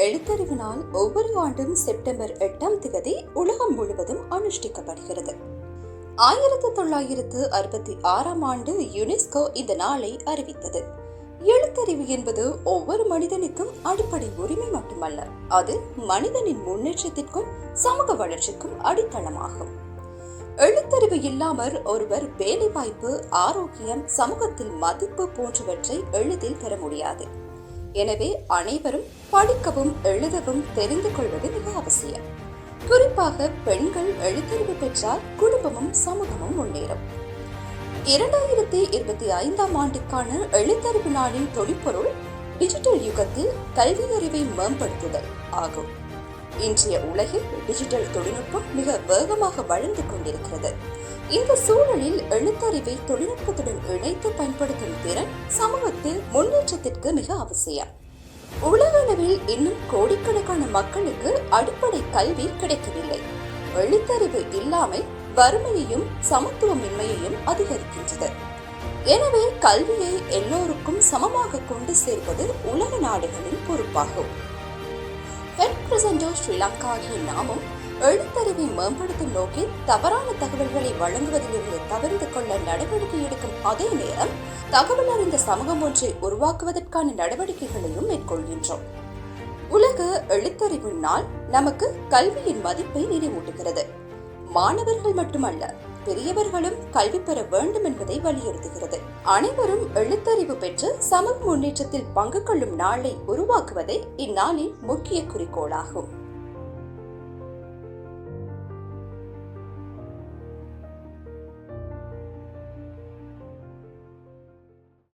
எழுத்தறிவு நாள் ஒவ்வொரு ஆண்டும் செப்டம்பர் எட்டாம் திகதி உலகம் முழுவதும் அனுஷ்டிக்கப்படுகிறது. ஆயிரத்து தொள்ளாயிரத்து அறுபத்தி ஆறாம் ஆண்டு யுனெஸ்கோ இந்த நாளை அறிவித்தது. எழுத்தறிவு என்பது ஒவ்வொரு மனிதனுக்கும் அடிப்படை உரிமை மட்டுமல்ல அது மனிதனின் முன்னேற்றத்திற்கும் சமூக வளர்ச்சிக்கும் அடித்தளமாகும். எழுத்தறிவு இல்லாமல் ஒருவர் வேலைவாய்ப்பு ஆரோக்கியம் சமூகத்தில் மதிப்பு போன்றவற்றை எளிதில் பெற முடியாது. எனவே அனைவரும் படிக்கவும் எழுதவும் தெரிந்து கொள்வது மிக அவசியம். குறிப்பாக பெண்கள் எழுத்தறிவு பெற்றால் குடும்பமும் சமூகமும் முன்னேறும். இரண்டாயிரத்தி இருபத்தி ஐந்தாம் ஆண்டுக்கான எழுத்தறிவு நாளின் தொழிற்பொருள் டிஜிட்டல் யுகத்தில் கல்வி அறிவை மேம்படுத்துதல் ஆகும். இன்றைய உலகில் டிஜிட்டல் தொழில்நுட்பம் மிக வேகமாக வளர்ந்து கொண்டிருக்கிறது. இந்த சூழலில் எழுத்தறிவை தொழில்நுட்பத்துடன் இணைத்து பயன்படுத்தும் திறன் சமூகத்தில் முன்னேற்றத்திற்கு மிக அவசியம். உலகளவில் இன்னும் கோடிக்கணக்கான மக்களுக்கு அடிப்படை கல்வி கிடைக்கவில்லை. எழுத்தறிவு இல்லாமை வறுமையையும் சமத்துவமின்மையையும் அதிகரிக்கின்றது. எனவே கல்வியை எல்லோருக்கும் சமமாக கொண்டு சேர்ப்பது உலக நாடுகளின் பொறுப்பாகும். ஹெட் பிரசண்டோ ஸ்ரீலங்கா ஆகிய நாமும் எழுத்தறிவை மேம்படுத்தும் நோக்கில் தவறான தகவல்களை வழங்குவதிலிருந்து தவிர்த்து கொள்ள நடவடிக்கை எடுக்கும் அதே நேரம் தகவல் அறிந்த சமூகம் ஒன்றை உருவாக்குவதற்கான நடவடிக்கைகளையும் மேற்கொள்கின்றோம். உலக எழுத்தறிவு நாள் நமக்கு கல்வியின் மதிப்பை நினைவூட்டுகிறது. மாணவர்கள் மட்டுமல்ல பெரியவர்களும் கல்வி பெற வேண்டும் என்பதை வலியுறுத்துகிறது. அனைவரும் எழுத்தறிவு பெற்று சமூக முன்னேற்றத்தில் பங்கு கொள்ளும் நாளை உருவாக்குவதே இந்நாளின் முக்கிய குறிக்கோளாகும்.